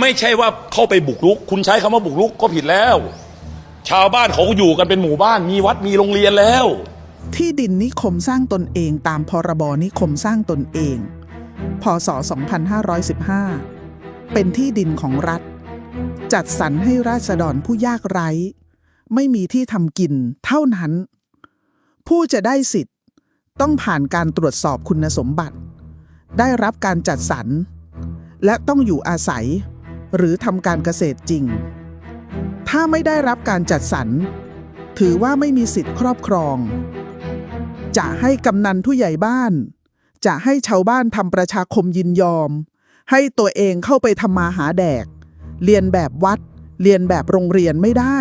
ไม่ใช่ว่าเข้าไปบุกรุก คุณใช้คำว่าบุกรุกก็ผิดแล้ว ชาวบ้านเขาอยู่กันเป็นหมู่บ้านมีวัดมีโรงเรียนแล้ว ที่ดินนิคมสร้างตนเองตามพรบนิคมสร้างตนเอง พศ 2515 เป็นที่ดินของรัฐ จัดสรรให้ราษฎรผู้ยากไร้ ไม่มีที่ทำกินเท่านั้น ผู้จะได้สิทธิ์ต้องผ่านการตรวจสอบคุณสมบัติ ได้รับการจัดสรรและต้องอยู่อาศัย หรือทำการเกษตรจริง ถ้าไม่ได้รับการจัดสรร ถือว่าไม่มีสิทธิ์ครอบครอง จะให้กำนันผู้ใหญ่บ้าน จะให้ชาวบ้านทำประชาคมยินยอม ให้ตัวเองเข้าไปทำมาหาแดก เรียนแบบวัด เรียนแบบโรงเรียนไม่ได้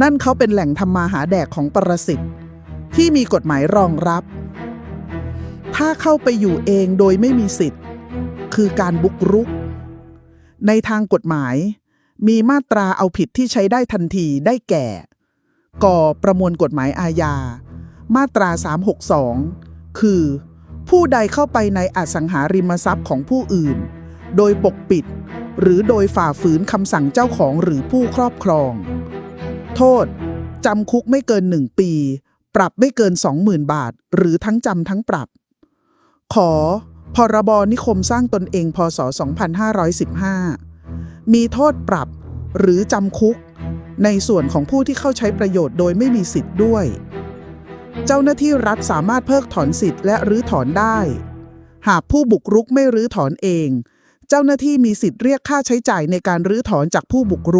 นั่นเขาเป็นแหล่งทำมาหาแดกของประสิทธิ์ที่มีกฎหมายรองรับ ถ้าเข้าไปอยู่เองโดยไม่มีสิทธิ์ คือการบุกรุก ในทางกฎหมาย มีมาตราเอาผิดที่ใช้ได้ทันทีได้แก่ ก่อประมวลกฎหมายอาญา มาตรา 362 คือ ผู้ใดเข้าไปในอสังหาริมทรัพย์ของผู้อื่น โดยปกปิด หรือโดยฝ่าฝืนคำสั่งเจ้าของหรือผู้ครอบครอง โทษ จำคุกไม่เกิน1ปี ปรับไม่เกิน 20,000 บาท หรือทั้งจำทั้งปรับ ขอ พรบนิคมสร้างตนเองพศ 2515 มีโทษปรับหรือจำคุก ในส่วนของผู้ที่เข้าใช้ประโยชน์โดยไม่มีสิทธิ์ด้วย เจ้าหน้าที่รัฐสามารถเพิกถอนสิทธิ์และรื้อถอนได้ หากผู้บุกรุกไม่รื้อถอนเอง เจ้าหน้าที่มีสิทธิ์เรียกค่าใช้จ่ายในการรื้อถอนจากผู้บุกรุก